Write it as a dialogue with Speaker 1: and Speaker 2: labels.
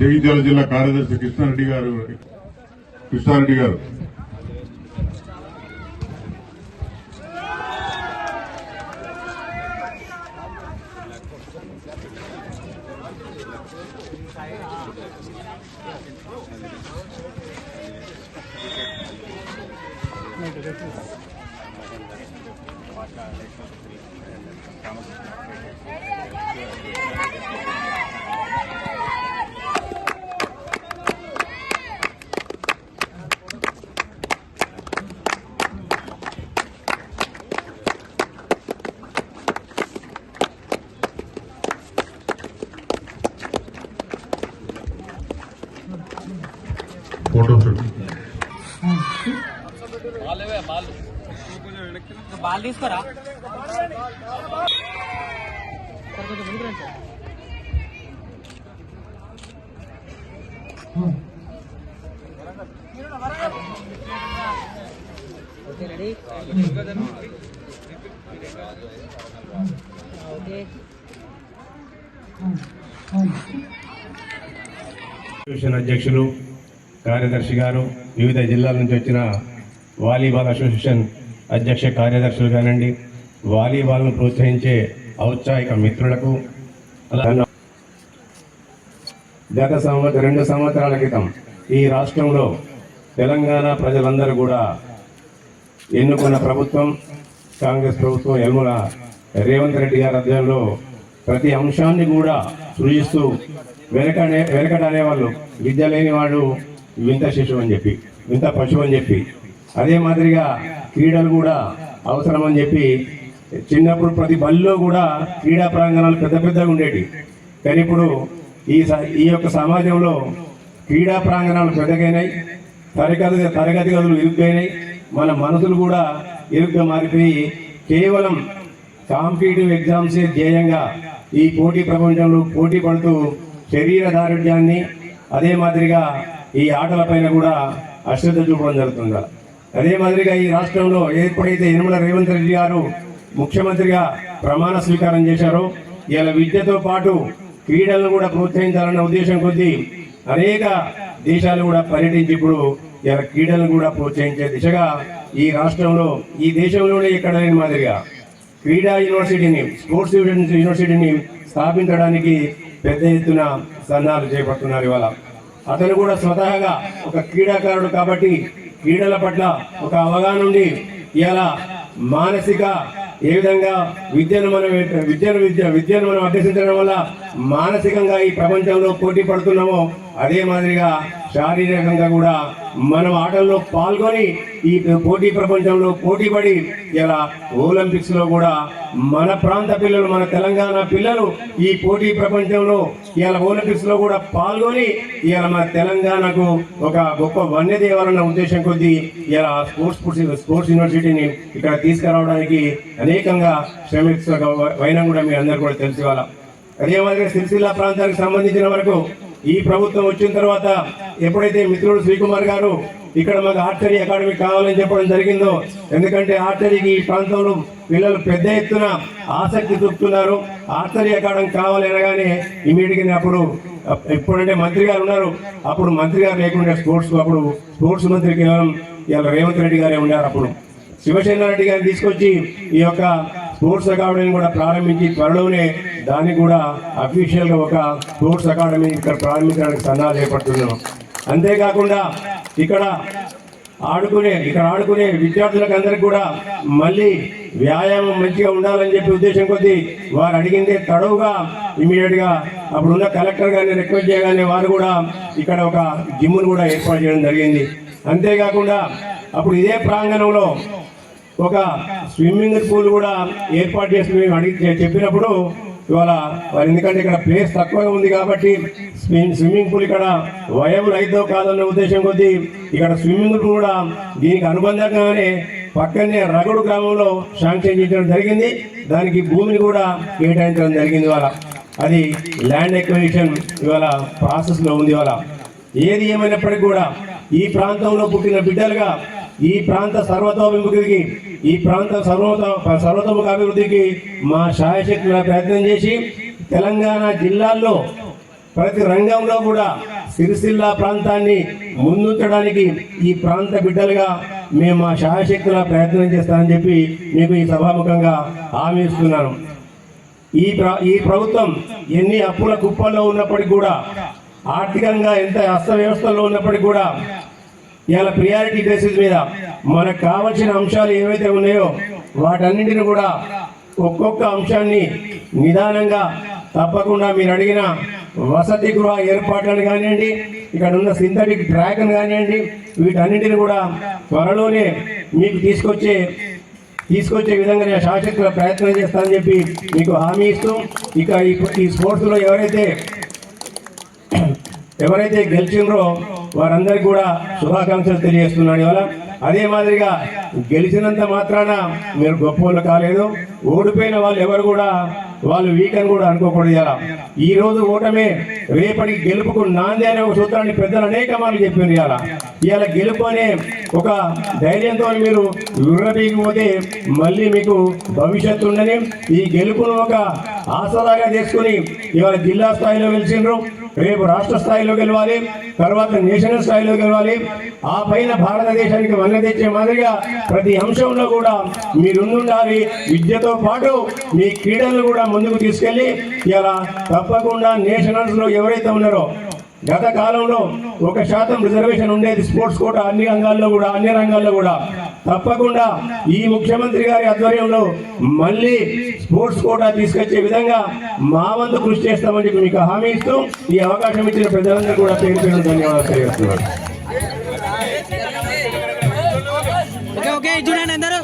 Speaker 1: జగిత్యాల జిల్లా కార్యదర్శి కృష్ణారెడ్డి గారు కృష్ణారెడ్డి గారు. फ़ोटो शूट
Speaker 2: బాల్ తీసుకోరా? కొంచెం ముందుకు రండి ఓకే రెడీ? ఓకే.
Speaker 3: అసోసియేషన్ అధ్యక్షులు కార్యదర్శి గారు వివిధ జిల్లాల నుంచి వచ్చిన వాలీబాల్ అసోసియేషన్ అధ్యక్ష కార్యదర్శులు కానివ్వండి వాలీబాల్ను ప్రోత్సహించే ఔత్సాహిక మిత్రులకు గత సంవత్సరం రెండు సంవత్సరాల క్రితం ఈ రాష్ట్రంలో తెలంగాణ ప్రజలందరూ కూడా ఎన్నుకున్న ప్రభుత్వం కాంగ్రెస్ ప్రభుత్వం యల్ముల రేవంత్ రెడ్డి గారి అధ్యయనంలో ప్రతి అంశాన్ని కూడా సృజిస్తూ వెనకనే వెనకడనే వాళ్ళు విద్య లేని వాళ్ళు వింత శిశువు అని చెప్పి వింత పశువు అని చెప్పి అదే మాదిరిగా క్రీడలు కూడా అవసరం అని చెప్పి చిన్నప్పుడు ప్రతి బల్లో కూడా క్రీడా ప్రాంగణాలు పెద్ద పెద్దగా ఉండేవి కానీ ఇప్పుడు ఈ స- ఈ యొక్క సమాజంలో క్రీడా ప్రాంగణాలు పెద్దగైనాయి. తరగతి తరగతి గదులు ఇరుగ్గైనాయి. మన మనసులు కూడా ఇరుగ్గా మారిపోయి కేవలం కాంపిటేటివ్ ఎగ్జామ్సే ధ్యేయంగా ఈ పోటీ ప్రపంచంలో పోటీ పడుతూ శరీర దారుఢ్యాన్ని అదే మాదిరిగా ఈ ఆటలపైన కూడా అశ్రద్ధ చూపడం జరుగుతుంది? అదే మాదిరిగా ఈ రాష్ట్రంలో ఎప్పుడైతే యనమల రేవంత్ రెడ్డి గారు ముఖ్యమంత్రిగా ప్రమాణ స్వీకారం చేశారో ఇలా విద్యతో పాటు క్రీడలను కూడా ప్రోత్సహించాలన్న ఉద్దేశం కొద్దీ అనేక దేశాలు కూడా పర్యటించి ఇప్పుడు ఇలా క్రీడలను కూడా ప్రోత్సహించే దిశగా ఈ రాష్ట్రంలో ఈ దేశంలోనే ఇక్కడ లేని మాదిరిగా క్రీడా యూనివర్సిటీని స్పోర్ట్స్ యూనివర్సిటీని స్థాపించడానికి పెద్ద ఎత్తున సన్నాలు చేపడుతున్నారు ఇవాళ. అతను కూడా స్వతహాగా ఒక క్రీడాకారుడు కాబట్టి క్రీడల పట్ల ఒక అవగాహన ఉండి ఇలా మానసిక ఏ విధంగా విద్యను మనం విద్యను విద్య విద్యను మనం అభ్యసించడం వల్ల మానసికంగా ఈ ప్రపంచంలో పోటీ పడుతున్నామో అదే మాదిరిగా శారీరకంగా కూడా మనం ఆటల్లో పాల్గొని ఈ పోటీ ప్రపంచంలో పోటీ పడి ఇలా ఒలింపిక్స్లో కూడా మన ప్రాంత పిల్లలు మన తెలంగాణ పిల్లలు ఈ పోటీ ప్రపంచంలో ఇలా ఒలింపిక్స్లో కూడా పాల్గొని ఇలా మన తెలంగాణకు ఒక గొప్ప వన్య దేవాలన్న ఉద్దేశం కొద్దీ ఇలా స్పోర్ట్స్ స్పోర్ట్స్ యూనివర్సిటీని ఇక్కడ తీసుకురావడానికి అనేకంగా శ్రమిస్తున్న వైనం కూడా మీ అందరు కూడా తెలిసి అదే మాదిరిగా సిరిసిల్ల ప్రాంతానికి సంబంధించిన వరకు ఈ ప్రభుత్వం వచ్చిన తర్వాత ఎప్పుడైతే మిత్రుడు శ్రీకుమార్ గారు ఇక్కడ మాకు ఆర్చరీ అకాడమీ కావాలని చెప్పడం జరిగిందో ఎందుకంటే ఆర్చరీకి ఈ ప్రాంతంలో పిల్లలు పెద్ద ఎత్తున ఆసక్తి చూపుతున్నారు. ఆర్చరీ అకాడమీ కావాలి అనగానే ఇమీడియట్గా అప్పుడు ఎప్పుడంటే మంత్రి గారు ఉన్నారు. అప్పుడు మంత్రి గారు లేకుండా స్పోర్ట్స్ అప్పుడు స్పోర్ట్స్ మంత్రి కేవలం ఇవాళ రేవంత్ రెడ్డి గారే ఉన్నారు అప్పుడు. శివసేన రెడ్డి గారిని తీసుకొచ్చి ఈ యొక్క స్పోర్ట్స్ అకాడమీని కూడా ప్రారంభించి త్వరలోనే దాన్ని కూడా అఫీషియల్గా ఒక స్పోర్ట్స్ అకాడమీ ఇక్కడ ప్రారంభించడానికి సన్నాహాలు చేపడుతున్నాం. అంతేకాకుండా ఇక్కడ ఆడుకునే ఇక్కడ ఆడుకునే విద్యార్థులకు అందరికి కూడా మళ్ళీ వ్యాయామం మంచిగా ఉండాలని చెప్పి ఉద్దేశం కొద్దీ వారు అడిగిందే తడవుగా ఇమీడియట్గా అప్పుడున్న కలెక్టర్ గారిని రిక్వెస్ట్ చేయగానే వారు కూడా ఇక్కడ ఒక జిమ్ను కూడా ఏర్పాటు చేయడం జరిగింది. అంతేకాకుండా అప్పుడు ఇదే ప్రాంగణంలో ఒక స్విమ్మింగ్ పూల్ కూడా ఏర్పాటు చేసి మేము అడిగి చెప్పినప్పుడు ఇవాళ వారు ఎందుకంటే ఇక్కడ ప్లేస్ తక్కువగా ఉంది కాబట్టి స్విమ్మింగ్ పూల్ ఇక్కడ వయబుల్ అయితో కాదన్న ఉద్దేశం కొద్దీ ఇక్కడ స్విమ్మింగ్ పూల్ కూడా దీనికి అనుబంధంగానే పక్కనే రగడు గ్రామంలో శాంక్షన్ చేయడం జరిగింది. దానికి భూమిని కూడా కేటాయించడం జరిగింది ఇవాళ. అది ల్యాండ్ ఎక్విజిషన్ ఇవాళ ప్రాసెస్లో ఉంది ఇవాళ. ఏది ఏమైనప్పటికీ కూడా ఈ ప్రాంతంలో పుట్టిన బిడ్డలుగా ఈ ప్రాంత సర్వతోముఖికి ఈ ప్రాంత సర్వత సర్వతోముఖ అభివృద్ధికి మా శాయశక్తుల ప్రయత్నం చేసి తెలంగాణ జిల్లాల్లో ప్రతి రంగంలో కూడా సిరిసిల్ల ప్రాంతాన్ని ముందుంచడానికి ఈ ప్రాంత బిడ్డలుగా మేము మా శాయశక్తుల ప్రయత్నం చేస్తామని చెప్పి మీకు ఈ సభాముఖంగా హామీ ఇస్తున్నాను. ఈ ఈ ప్రభుత్వం ఎన్ని అప్పుల కుప్పల్లో ఉన్నప్పటికీ కూడా ఆర్థికంగా ఎంత అస్తవ్యవస్థలో ఉన్నప్పటికీ కూడా ఇవాళ ప్రియారిటీ బేసిస్ మీద మనకు కావలసిన అంశాలు ఏవైతే ఉన్నాయో వాటన్నింటిని కూడా ఒక్కొక్క అంశాన్ని నిదానంగా తప్పకుండా మీరు అడిగిన వసతి గృహ ఏర్పాట్లను కానివ్వండి ఇక్కడ ఉన్న సింథటిక్ ట్రాక్ను కానివ్వండి వీటన్నింటిని కూడా త్వరలోనే మీకు తీసుకొచ్చే తీసుకొచ్చే విధంగా నేను శాశ్వత ప్రయత్నం చేస్తానని చెప్పి మీకు హామీ ఇస్తూ ఇక ఈ- ఈ స్పోర్ట్స్లో ఎవరైతే ఎవరైతే గెలిచిండ్రో వారందరికీ కూడా శుభాకాంక్షలు తెలియజేస్తున్నాను ఇవాళ. అదే మాదిరిగా గెలిచినంత మాత్రాన మీరు గొప్ప కాలేదు. ఓడిపోయిన వాళ్ళు ఎవరు కూడా వాళ్ళు వీక్ అని కూడా అనుకోకూడదు ఇలా ఈ రోజు ఓటమే రేపటి గెలుపుకు నాంది అనే ఒక సూత్రాన్ని పెద్దలు అనేక మార్లు చెప్పింది ఇలా ఇలా గెలుపు అనే ఒక ధైర్యంతో మీరు విర్రపీకపోతే మళ్ళీ మీకు భవిష్యత్తు ఉండని ఈ గెలుపును ఒక ఆసరాగా చేసుకుని ఇవాళ జిల్లా స్థాయిలో గెలిచిండ్రు రేపు రాష్ట్ర స్థాయిలో గెలవాలి తర్వాత నేషనల్ స్థాయిలో గెలవాలి. ఆ పైన భారతదేశానికి వన్న తెచ్చే మాదిరిగా ప్రతి అంశంలో కూడా మీరు ఉండాలి విద్యతో పాటు మీ క్రీడలను కూడా ముందుకు తీసుకెళ్ళి ఇలా తప్పకుండా నేషనల్స్లో ఎవరైతే ఉన్నారో గత కాలంలో ఒక శాతం రిజర్వేషన్ ఉండేది స్పోర్ట్స్ కోట అన్ని రంగాల్లో కూడా అన్ని రంగాల్లో కూడా. తప్పకుండా ఈ ముఖ్యమంత్రి గారి ఆధ్వర్యంలో మళ్ళీ స్పోర్ట్స్ కోటా తీసుకొచ్చే విధంగా మా వంతు కృషి చేస్తామని చెప్పి మీకు హామీ ఇస్తూ ఈ అవకాశం ఇచ్చిన ప్రజలందరూ కూడా పేరు పేరు ధన్యవాదాలు తెలియజేస్తున్నాను
Speaker 2: ఓకే ఓకే చూడండి అందరూ.